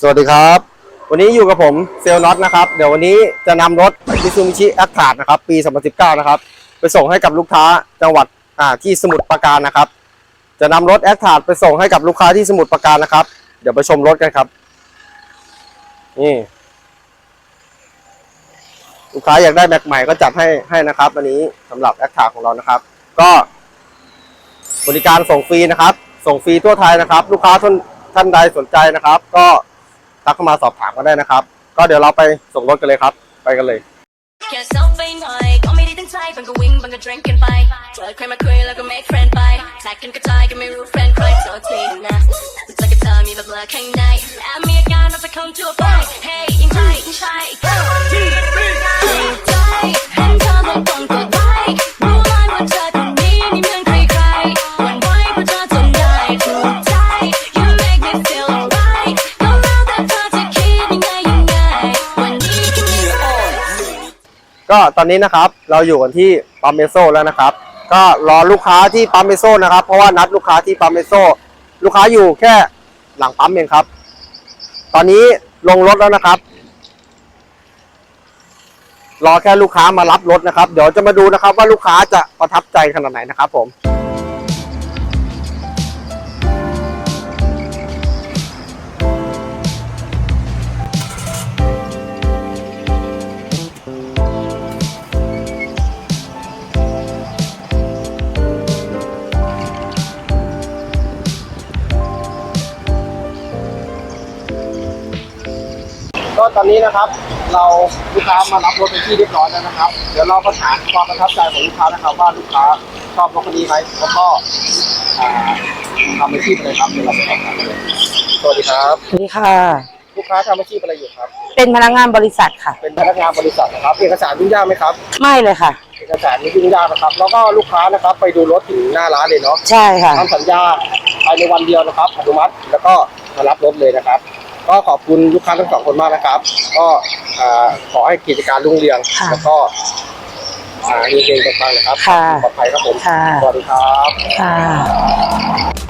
สวัสดีครับ วันนี้อยู่กับผมเซลล์น็อตนะครับ เดี๋ยววันนี้จะนำรถ Mitsubishi a c t r a นะครับ ปี 2019 นะครับ ไปส่งให้กับลูกค้าจังหวัดอ่าที่สมุทรปราการนะครับ จะนำรถ a c t r a ไปส่งให้กับลูกค้าที่สมุทรปราการนะครับ เดี๋ยวไปชมรถกันครับ นี่ ลูกค้าอยากได้แม็กใหม่ก็จัดให้ให้นะครับวันนี้สำหรับ a c t r a ของเรานะครับ ก็บริการส่งฟรีนะครับ ส่งฟรีทั่วไทยนะครับ ลูกค้าท่านท่านใดสนใจนะครับ ก็ ทักเข้ามาสอบถามกันได้นะครับ ก็เดี๋ยวเราไปส่งรถกันเลยครับ ไปกันเลยแค่เซลฟี่หน่อยก็ไม่ได้ตั้งใจบังก็วิ่งบังก็ดริงกันไปเจอใครมาคุยแล้วก็ make friend ไปแท็กกันกระจายก็ไม่รู้ friend ใครโทษทีนะเจอกับเธอมีแบบเบลอข้างใน ก็ตอนนี้นะครับเราอยู่กันที่ปั๊มเมโซแล้วนะครับ ก็รอลูกค้าที่ปั๊มเมโซนะครับ เพราะว่านัดลูกค้าที่ปั๊มเมโซลูกค้าอยู่แค่หลังปั๊มเองครับ ตอนนี้ลงรถแล้วนะครับ รอแค่ลูกค้ามารับรถนะครับ เดี๋ยวจะมาดูนะครับว่าลูกค้าจะประทับใจขนาดไหนนะครับผม ก็ตอนนี้นะครับ เราลูกค้ามารับรถเป็นที่เรียบร้อยแล้วนะครับ เดี๋ยวเราประสานความประทับใจของลูกค้านะครับ ว่าลูกค้าชอบรถคันนี้ไหมแล้วก็อ่าทำอาชีพอะไรครับเดี๋ยวเราไปสอบถามกันเลยสวัสดีครับ สวัสดีค่ะ ลูกค้าทำอาชีพอะไรอยู่ครับ เป็นพนักงานบริษัทค่ะ เป็นพนักงานบริษัทนะครับเอกสารยุ่งยากไหมครับ ไม่เลยค่ะ เอกสารไม่ยุ่งยากนะครับ แล้วก็ลูกค้านะครับไปดูรถถึงหน้าร้านเลยเนาะใช่ค่ะ ทำสัญญาภายในวันเดียวนะครับอนุมัติแล้วก็มารับรถเลยนะครับ ก็ขอบคุณลูกค้าทั้งสองคนมากนะครับ ก็อ่าขอให้กิจการรุ่งเรืองค่ะแล้วก็อ่าเฮงๆปังๆนะครับค่ะปลอดภัยครับผมค่ะสวัสดีครับค่ะ